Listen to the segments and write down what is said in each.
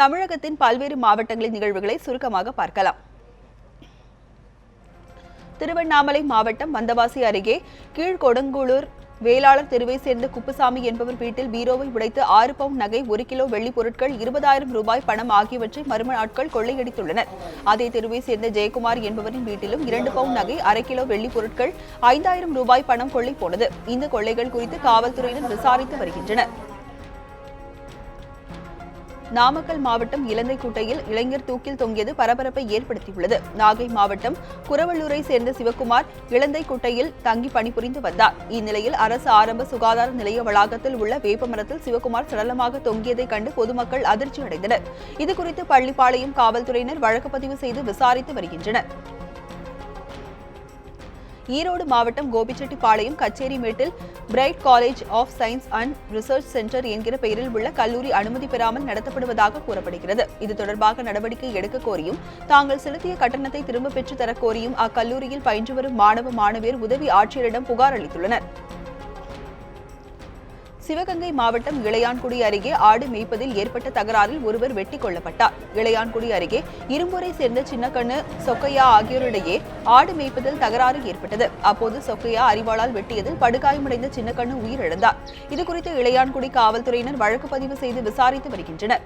தமிழகத்தின் பல்வேறு மாவட்டங்களின் நிகழ்வுகளை சுருக்கமாக பார்க்கலாம். திருவண்ணாமலை மாவட்டம் வந்தவாசி அருகே கீழ்கொடங்கூளூர் வேளாளர் தெருவை சேர்ந்த குப்புசாமி என்பவர் வீட்டில் பீரோவை உடைத்து ஆறு பவுன் நகை ஒரு கிலோ வெள்ளிப் பொருட்கள் இருபதாயிரம் ரூபாய் பணம் ஆகியவற்றை மர்ம நாட்கள் கொள்ளையடித்துள்ளனர். அதே தெருவை சேர்ந்த ஜெயக்குமார் என்பவரின் வீட்டிலும் இரண்டு பவுன் நகை அரை கிலோ வெள்ளிப் பொருட்கள் ஐந்தாயிரம் ரூபாய் பணம் கொள்ளை போனது. இந்த கொள்ளைகள் குறித்து காவல்துறையினர் விசாரித்து வருகின்றனர். நாமக்கல் மாவட்டம் இலந்தைக்குட்டையில் இளைஞர் தூக்கில் தொங்கியது பரபரப்பை ஏற்படுத்தியுள்ளது. நாகை மாவட்டம் குரவள்ளூரை சேர்ந்த சிவக்குமார் இலந்தைக்குட்டையில் தங்கி பணிபுரிந்து வந்தார். இந்நிலையில் அரசு ஆரம்ப சுகாதார நிலைய வளாகத்தில் உள்ள வேப்பமரத்தில் சிவக்குமார் சடலமாக தொங்கியதைக் கண்டு பொதுமக்கள் அதிர்ச்சி அடைந்தனர் இதுகுறித்து பள்ளிப்பாளையம் காவல்துறையினர் வழக்கு பதிவு செய்து விசாரித்து வருகின்றனர். ஈரோடு மாவட்டம் Gobichettipalayam கச்சேரிமேட்டில் bright college of science and research centre என்கிற பெயரில் உள்ள கல்லூரி அனுமதி பெறாமல் நடத்தப்படுவதாக கூறப்படுகிறது. இது தொடர்பாக நடவடிக்கை எடுக்க கோரியும் தாங்கள் செலுத்திய கட்டணத்தை திரும்ப பெற்றுத் தரக்கோரியும் அக்கல்லூரியில் பயின்று வரும் மாணவ மாணவியர் உதவி ஆட்சியரிடம் புகார் அளித்துள்ளனர். சிவகங்கை மாவட்டம் இளையான்குடி அருகே ஆடு மேய்ப்பதில் ஏற்பட்ட தகராறில் ஒருவர் வெட்டி கொல்லப்பட்டார். இளையான்குடி அருகே இரும்பூரை சேர்ந்த சின்னக்கண்ணு சொக்கையா ஆகியோரிடையே ஆடு மேய்ப்பதில் தகராறு ஏற்பட்டது. அப்போது சொக்கையா அறிவாளால் வெட்டியதில் படுகாயமடைந்த சின்னக்கண்ணு உயிரிழந்தார். இதுகுறித்து இளையான்குடி காவல்துறையினர் வழக்கு பதிவு செய்து விசாரித்து வருகின்றனர்.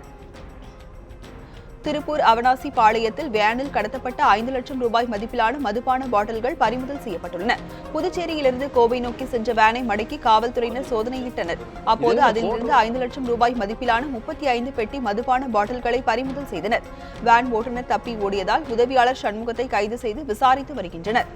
திருப்பூர் அவனாசி பாளையத்தில் வேனில் கடத்தப்பட்ட ஐந்து லட்சம் ரூபாய் மதிப்பிலான மதுபான பாட்டில்கள் பறிமுதல் செய்யப்பட்டுள்ளன. புதுச்சேரியிலிருந்து கோவை நோக்கி சென்ற வேனை மடக்கி காவல்துறையினர் சோதனையிட்டனர். அப்போது அதிலிருந்து ஐந்து லட்சம் ரூபாய் மதிப்பிலான முப்பத்தி ஐந்து பெட்டி மதுபான பாட்டில்களை பறிமுதல் செய்தனர். வேன் ஓட்டுநர் தப்பி ஓடியதால் உதவியாளர் சண்முகத்தை கைது செய்து விசாரித்து வருகின்றனர்.